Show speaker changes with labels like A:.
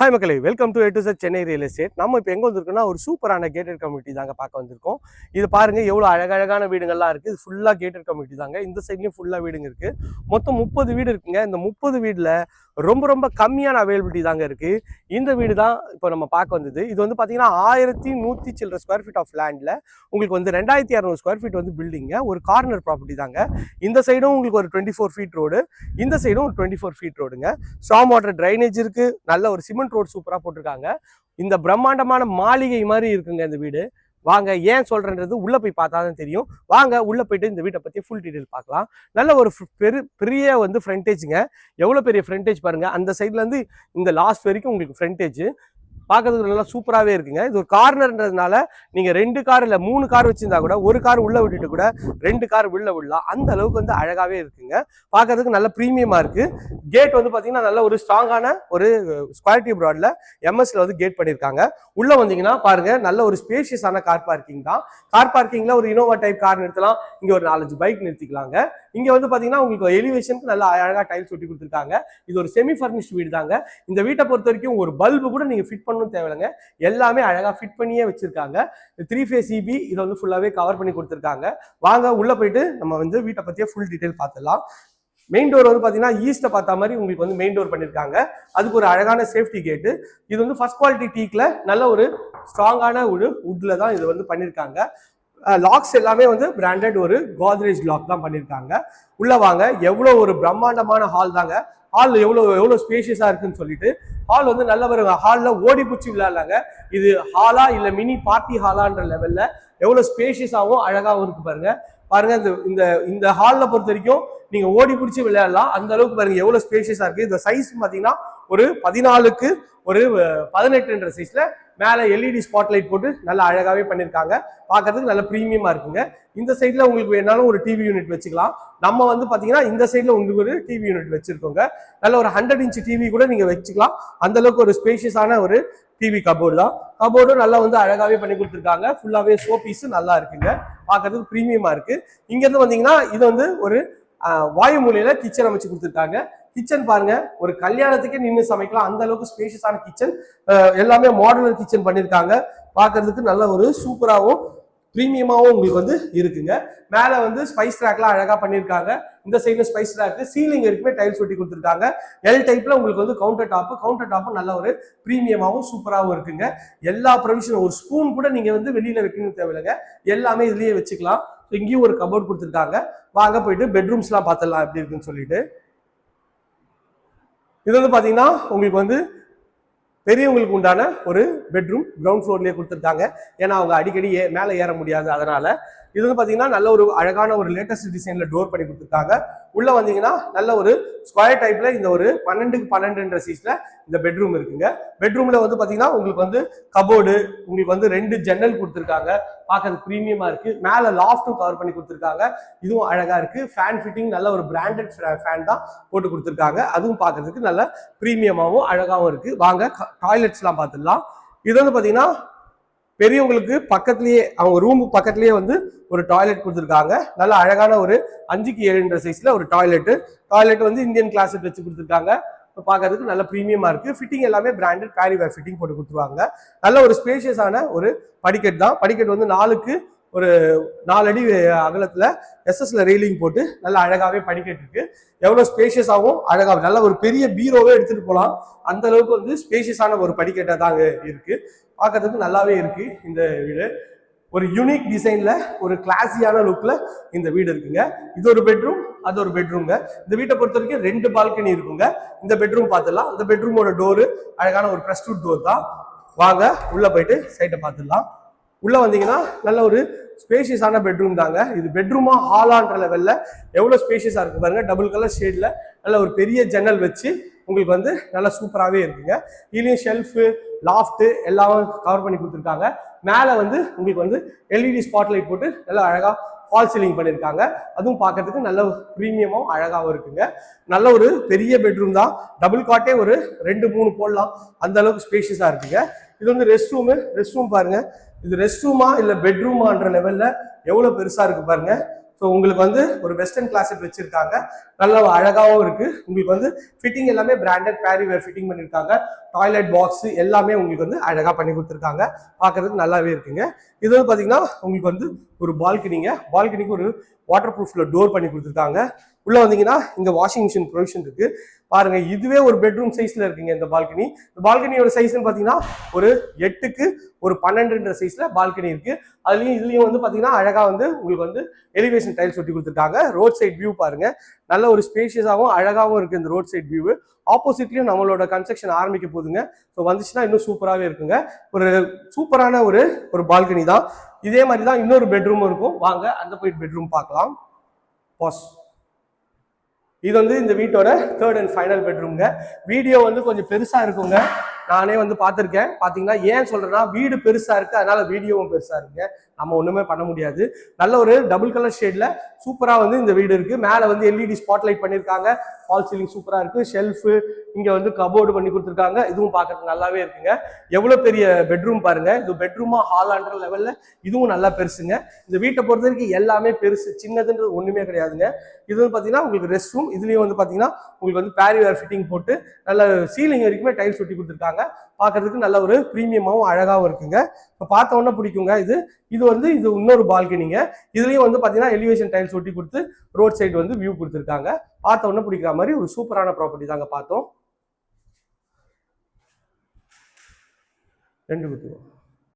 A: Hi மக்களே welcome to A to Chennai real estate நம்ம இப்போ எங்கே வந்திருக்கோம்னா ஒரு சூப்பரான கேட்டட் கம்யூனிட்டி தாங்க பார்க்க வந்திருக்கோம். இது பாருங்க எவ்வளோ அழகழகான வீடுங்கள்லாம் இருக்குது இது ஃபுல்லாக கேட்டட் கம்யூனிட்டி தாங்க. இந்த சைட்லேயும் ஃபுல்லாக வீடுங்க இருக்குது மொத்தம் முப்பது வீடு இருக்குங்க. இந்த முப்பது வீட்டில் ரொம்ப ரொம்ப கம்மியான அவைலபிலிட்டி தாங்க இருக்குது இந்த வீடு தான் இப்போ நம்ம பார்க்க வந்தது. இது வந்து பார்த்தீங்கன்னா ஆயிரத்தி நூற்றி சில்லற ஸ்கொயர் ஃபீட் ஆஃப் லேண்டில் உங்களுக்கு வந்து ரெண்டாயிரத்தி இரநூறு ஸ்கொயர் ஃபீட் வந்து பில்டிங்க ஒரு கார்னர் ப்ராப்பர்ட்டி தாங்க. இந்த சைடும் உங்களுக்கு ஒரு டுவெண்ட்டி ஃபோர் ஃபீட் ரோடு இந்த சைடும் ஒரு டுவெண்ட்டி ஃபோர் ஃபீட் ரோடுங்க ஸ்டாம் வாட்டர் ட்ரைனேஜ் இருக்கு. நல்ல ஒரு சிமெண்ட் ரோடு சூப்பராக போட்டிருக்காங்க. இந்த பிரம்மாண்டமான மாளிகை மாதிரி இருக்குங்க இந்த வீடு. வாங்க ஏன் சொல்றேன்றது உள்ள போய் பார்த்தா தான் தெரியும். வாங்க உள்ள போயிட்டு இந்த வீட்டை பத்தி ஃபுல் டீடைல் பார்க்கலாம். நல்ல ஒரு பெரு பெரிய வந்து ஃப்ரண்டேஜுங்க எவ்வளோ பெரிய ஃப்ரண்டேஜ் பாருங்க. அந்த சைட்ல இருந்து இந்த லாஸ்ட் வரைக்கும் உங்களுக்கு ஃப்ரண்டேஜ் பார்க்கறதுக்கு நல்லா சூப்பராகவே இருக்குங்க. இது ஒரு கார்னர்ன்றதுனால நீங்கள் ரெண்டு கார் இல்லை மூணு கார் வச்சுருந்தா கூட ஒரு கார் உள்ளே விட்டுட்டு கூட ரெண்டு கார் உள்ளே விடலாம். அந்த அளவுக்கு வந்து அழகாகவே இருக்குங்க. பார்க்கறதுக்கு நல்ல ப்ரீமியமாக இருக்குது கேட் வந்து பார்த்தீங்கன்னா நல்ல ஒரு ஸ்ட்ராங்கான ஒரு ஸ்கொயர் டியூப் எம்எஸ்சில் எம்எஸ்ல வந்து கேட் பண்ணியிருக்காங்க உள்ளே வந்தீங்கன்னா பாருங்கள் நல்ல ஒரு ஸ்பேஷியஸான கார் பார்க்கிங் தான். கார் பார்க்கிங்கில் ஒரு இனோவா டைப் கார் நிறுத்தலாம். இங்கே ஒரு நாலஞ்சு பைக் நிறுத்திக்கலாங்க. இங்கே வந்து பார்த்தீங்கன்னா உங்களுக்கு எலிவேஷனுக்கு நல்லா அழகாக டைல்ஸ் ஒட்டி கொடுத்துருக்காங்க. இது ஒரு செமி ஃபர்னிஷ்ட் வீடு தாங்க இந்த வீட்டை பொறுத்த வரைக்கும் ஒரு பல்பு கூட நீங்கள் ஃபிட் ஒன்றும் தேவையில்லைங்க. எல்லாமே அழகா ஃபிட் பண்ணியே வச்சிருக்காங்க. த்ரீ ஃபேஸ் இபி இதை வந்து ஃபுல்லாவே கவர் பண்ணி கொடுத்துருக்காங்க. வாங்க உள்ளே போயிட்டு நம்ம வந்து வீட்டை பற்றியே ஃபுல் டீட்டெயில் பார்த்துடலாம். மெயின் டோர் வந்து பார்த்தீங்கன்னா ஈஸ்ட்டை பார்த்த மாதிரி உங்களுக்கு வந்து மெயின் டோர் பண்ணியிருக்காங்க அதுக்கு ஒரு அழகான சேஃப்டி கேட்டு இது வந்து ஃபர்ஸ்ட் குவாலிட்டி டீக்கில் நல்ல ஒரு ஸ்ட்ராங்கான ஒரு உட்டில் தான் இது வந்து பண்ணியிருக்காங்க லாக்ஸ் எல்லாமே வந்து பிராண்டட் ஒரு கோத்ரேஜ் லாக் தான் பண்ணியிருக்காங்க உள்ளே வாங்க எவ்வளோ ஒரு பிரம்மாண்டமான ஹால் தாங்க. ஹால் எவ்வளோ எவ்வளோ ஸ்பேஷியஸாக இருக்குன்னு சொல்லிட்டு ஹால் வந்து நல்ல ஒரு ஹாலில் ஓடி பிடிச்சி விளையாடலாங்க. இது ஹாலா இல்லை மினி பார்ட்டி ஹாலான்ற லெவலில் எவ்வளோ ஸ்பேஷியஸாகவும் அழகாகவும் இருக்கு பாருங்க. பாருங்க இந்த இந்த இந்த ஹாலில் பொறுத்த வரைக்கும் நீங்கள் ஓடி பிடிச்சி விளையாடலாம். அந்த அளவுக்கு பாருங்க எவ்வளோ ஸ்பேஷியஸாக இருக்குது இந்த சைஸ் பார்த்தீங்கன்னா ஒரு பதினாலுக்கு ஒரு பதினெட்டுன்ற சைஸில் மேலே எல்இடி ஸ்பாட்லைட் போட்டு நல்லா அழகாகவே பண்ணியிருக்காங்க பார்க்கறதுக்கு நல்ல ப்ரீமியமாக இருக்குங்க. இந்த சைடில் உங்களுக்கு வேணாலும் ஒரு டிவி யூனிட் வச்சுக்கலாம். நம்ம வந்து பார்த்தீங்கன்னா இந்த சைடில் உங்களுக்கு ஒரு டிவி யூனிட் வச்சுருக்கோங்க. நல்ல ஒரு ஹண்ட்ரட் இன்ச் டிவி கூட நீங்கள் வச்சுக்கலாம். அந்த அளவுக்கு ஒரு ஸ்பேஷியஸான ஒரு டிவி கபோர்டு தான். கபோர்டும் நல்லா வந்து அழகாகவே பண்ணி கொடுத்துருக்காங்க. ஃபுல்லாகவே ஷோ பீஸும் நல்லா இருக்குங்க. பார்க்கறதுக்கு ப்ரீமியமாக இருக்குது இங்கேருந்து வந்தீங்கன்னா இது வந்து ஒரு வாயு மூலையில் கிச்சன் அமைச்சு கொடுத்துருக்காங்க. கிச்சன் பாருங்க. ஒரு கல்யாணத்துக்கே நின்று சமைக்கலாம். அந்த அளவுக்கு ஸ்பேஷியஸான கிச்சன். எல்லாமே மாடர்ன் கிச்சன் பண்ணியிருக்காங்க பார்க்கறதுக்கு நல்ல ஒரு சூப்பராகவும் ப்ரீமியமாகவும் உங்களுக்கு வந்து இருக்குங்க. மேலே வந்து ஸ்பைஸ் ரேக்லாம் அழகாக பண்ணியிருக்காங்க இந்த சைடில் ஸ்பைஸ் ரேக்கு சீலிங் இருக்குமே டைல்ஸ் ஒட்டி கொடுத்துருக்காங்க. எல் டைப்பில் உங்களுக்கு வந்து கவுண்டர் டாப்பு கவுண்டர் டாப்பும் நல்ல ஒரு ப்ரீமியமாகவும் சூப்பராகவும் இருக்குங்க. எல்லா ப்ரொவிஷனும் ஒரு ஸ்பூன் கூட நீங்கள் வந்து வெளியில் வைக்கணும் தேவையில்லைங்க. எல்லாமே இதுலேயே வச்சுக்கலாம். இங்கேயும் ஒரு கபோர்ட் கொடுத்துருக்காங்க. வாங்க போயிட்டு பெட்ரூம்ஸ்லாம் பார்த்துடலாம் எப்படி இருக்குன்னு சொல்லிட்டு. இது வந்து பார்த்தீங்கன்னா உங்களுக்கு வந்து பெரியவங்களுக்கு உண்டான ஒரு பெட்ரூம் கிரவுண்ட் ஃப்ளோர்லேயே கொடுத்துருக்காங்க. ஏன்னா அவங்க அடிக்கடி ஏ மேலே ஏற முடியாது. அதனால இது வந்து பார்த்தீங்கன்னா நல்ல ஒரு அழகான ஒரு லேட்டஸ்ட் டிசைனில் டோர் பண்ணி கொடுத்துருக்காங்க. உள்ள வந்தீங்கன்னா நல்ல ஒரு ஸ்கொயர் டைப்ல இந்த ஒரு பன்னெண்டுக்கு பன்னெண்டுன்ற சீஸ்ல இந்த பெட்ரூம் இருக்குங்க. பெட்ரூம்ல வந்து பார்த்தீங்கன்னா உங்களுக்கு வந்து கபோர்டு உங்களுக்கு வந்து ரெண்டு ஜன்னல் கொடுத்துருக்காங்க. பார்க்கறது ப்ரீமியமா இருக்கு. மேல லாஃப்ட்டும் கவர் பண்ணி கொடுத்துருக்காங்க. இதுவும் அழகா இருக்கு. ஃபேன் ஃபிட்டிங் நல்ல ஒரு பிராண்டட் ஃபேன் தான் போட்டு கொடுத்துருக்காங்க. அதுவும் பார்க்கறதுக்கு நல்ல ப்ரீமியமாகவும் அழகாகவும் இருக்கு. வாங்க டாய்லெட்ஸ்லாம் பார்த்துடலாம் இது வந்து பார்த்தீங்கன்னா பெரியவங்களுக்கு பக்கத்துலேயே அவங்க ரூம் பக்கத்துலேயே வந்து ஒரு டாய்லெட் கொடுத்துருக்காங்க. நல்ல அழகான ஒரு அஞ்சுக்கு ஏழுன்ற சைஸில் ஒரு டாய்லெட் டாய்லெட் வந்து இந்தியன் கிளாஸட் வச்சு கொடுத்துருக்காங்க. இப்போ பார்க்கறதுக்கு நல்ல ப்ரீமியமாக இருக்குது ஃபிட்டிங் எல்லாமே பிராண்டட் பேரிவேர் ஃபிட்டிங் போட்டு கொடுத்துருவாங்க. நல்ல ஒரு ஸ்பேஷியஸான ஒரு படிக்கட் தான். படிக்கட் வந்து நாலுக்கு ஒரு நாலு அடி அகலத்துல எஸ்எஸ்ல ரெயிலிங் போட்டு நல்லா அழகாகவே படிக்கட்டு இருக்கு. எவ்வளோ ஸ்பேஷியஸாகவும் அழகாக நல்ல ஒரு பெரிய பீரோவே எடுத்துகிட்டு போகலாம் அந்த அளவுக்கு வந்து ஸ்பேஷியஸான ஒரு படிக்கட்டை தாங்க இருக்கு. பார்க்கறதுக்கு நல்லாவே இருக்கு இந்த வீடு. ஒரு யூனிக் டிசைன்ல ஒரு கிளாஸியான லுக்ல இந்த வீடு இருக்குங்க. இது ஒரு பெட்ரூம் அது ஒரு பெட்ரூம்ங்க இந்த வீட்டை பொறுத்த வரைக்கும் ரெண்டு பால்கனி இருக்குங்க. இந்த பெட்ரூம் பார்த்துடலாம். இந்த பெட்ரூமோட டோரு அழகான ஒரு பிரஸ்டூட் டோர் தான். வாங்க உள்ள போயிட்டு சைட்டை பார்த்துடலாம். உள்ள வந்தீங்கன்னா நல்ல ஒரு ஸ்பேஷியஸான பெட்ரூம் தாங்க. இது பெட்ரூமா ஹாலான்ற லெவல்ல எவ்வளவு ஸ்பேஷியஸா இருக்கு பாருங்க. டபுள் கலர் ஷேட்ல நல்ல ஒரு பெரிய ஜன்னல் வச்சு உங்களுக்கு வந்து நல்லா சூப்பராகவே இருக்குங்க. இதுலேயும் ஷெல்ஃபு லாஃப்ட்டு எல்லாம் கவர் பண்ணி கொடுத்துருக்காங்க. மேலே வந்து உங்களுக்கு வந்து எல்இடி ஸ்பாட்லைட் போட்டு நல்லா அழகாக ஃபால் சீலிங் பண்ணியிருக்காங்க அதுவும் பார்க்கறதுக்கு நல்ல ப்ரீமியமும் அழகாகவும் இருக்குங்க. நல்ல ஒரு பெரிய பெட்ரூம் தான். டபுள் காட்டே ஒரு ரெண்டு மூணு போடலாம். அந்த அளவுக்கு ஸ்பேஷியஸாக இருக்குங்க. இது வந்து ரெஸ்ட் ரூமு ரெஸ்ட் ரூம் பாருங்க. இது ரெஸ்ட் ரூமா இல்லை பெட்ரூமான்ற லெவலில் எவ்வளோ பெருசாக இருக்குது பாருங்கள் ஸோ உங்களுக்கு வந்து ஒரு வெஸ்டர்ன் கிளாஸட் வச்சிருக்காங்க. நல்ல அழகாகவும் இருக்கு. உங்களுக்கு வந்து ஃபிட்டிங் எல்லாமே பிராண்டட் பேரி வேர் ஃபிட்டிங் பண்ணியிருக்காங்க டாய்லெட் பாக்ஸ் எல்லாமே உங்களுக்கு வந்து அழகாக பண்ணி கொடுத்துருக்காங்க. பார்க்கறதுக்கு நல்லாவே இருக்குங்க. இது வந்து பார்த்தீங்கன்னா உங்களுக்கு வந்து ஒரு பால்கனிங்க. பால்கனிக்கு ஒரு வாட்டர் ப்ரூஃப்ல டோர் பண்ணி கொடுத்துருக்காங்க. உள்ள வந்தீங்கன்னா இங்க வாஷிங் மிஷின் ப்ரொவிஷன் இருக்கு. பாருங்க இதுவே ஒரு பெட்ரூம் சைஸ்ல இருக்குங்க இந்த பால்கனி. இந்த பால்கனியோட சைஸ்னு பாத்தீங்கன்னா ஒரு எட்டுக்கு ஒரு பன்னெண்டுன்ற சைஸ்ல பால்கனி இருக்கு. அதுலயும் இதுலயும் வந்து பாத்தீங்கன்னா அழகா வந்து உங்களுக்கு வந்து எலிவேஷன் டைல்ஸ் ஒட்டி கொடுத்துருக்காங்க. ரோட் சைட் வியூ பாருங்க. நல்ல ஒரு ஸ்பேஷியஸாகவும் அழகாகவும் இருக்கு இந்த ரோட் சைட் வியூ ஆப்போசிட்லயும் நம்மளோட கன்ஸ்ட்ரக்ஷன் ஆரம்பிக்க போகுதுங்க. ஸோ வந்துச்சுன்னா இன்னும் சூப்பராகவே இருக்குங்க. ஒரு சூப்பரான ஒரு ஒரு பால்கனி தான். இதே மாதிரி தான் இன்னொரு பெட்ரூம் இருக்கும். வாங்க அந்த போயிட்டு பெட்ரூம் பார்க்கலாம். பாஸ் இது வந்து இந்த வீட்டோட தேர்ட் அண்ட் ஃபைனல் பெட்ரூம்ங்க வீடியோ வந்து கொஞ்சம் பெருசா இருக்குங்க. நானே வந்து பார்த்துருக்கேன். பார்த்தீங்கன்னா ஏன் சொல்றேன்னா வீடு பெருசா இருக்கு. அதனால வீடியோவும் பெருசா இருக்குங்க. நம்ம ஒன்றுமே பண்ண முடியாது. நல்ல ஒரு டபுள் கலர் ஷேடில் சூப்பராக வந்து இந்த வீடு இருக்கு. மேலே வந்து LED spot light false ceiling சூப்பராக இருக்குது ஷெல்ஃபு இங்கே வந்து கபோர்டு பண்ணி கொடுத்துருக்காங்க. இதுவும் பார்க்கறதுக்கு நல்லாவே இருக்குங்க. எவ்வளோ பெரிய பெட்ரூம் பாருங்கள் இது பெட்ரூமாக ஹாலான்ற லெவலில் இதுவும் நல்லா பெருசுங்க. இந்த வீட்டை பொறுத்த வரைக்கும் எல்லாமே பெருசு சின்னதுன்றது ஒன்றுமே கிடையாதுங்க. இது வந்து பார்த்தீங்கன்னா உங்களுக்கு ரெஸ்ட் ரூம் இதுலேயும் வந்து பார்த்தீங்கன்னா உங்களுக்கு வந்து பேரிவேர் ஃபிட்டிங் போட்டு நல்ல சீலிங் வரைக்குமே டைல்ஸ் ஒட்டி கொடுத்துருக்காங்க. பார்க்கறதுக்கு நல்ல ஒரு ப்ரீமியமாகவும் அழகாகவும் இருக்குங்க. இப்போ பார்த்த உடனே பிடிக்குங்க இது. இது வந்து இது இன்னொரு பால்கனிங்க. இதுலயும் வந்து பாத்தீங்கன்னா எலிவேஷன் டைல்ஸ் ஒட்டி கொடுத்து ரோட் சைடு வந்து வியூ கொடுத்துருக்காங்க. பார்த்த உடனே பிடிக்கிற மாதிரி ஒரு சூப்பரான ப்ராப்பர்ட்டி தாங்க பார்த்தோம். ரெண்டு குத்துவோம்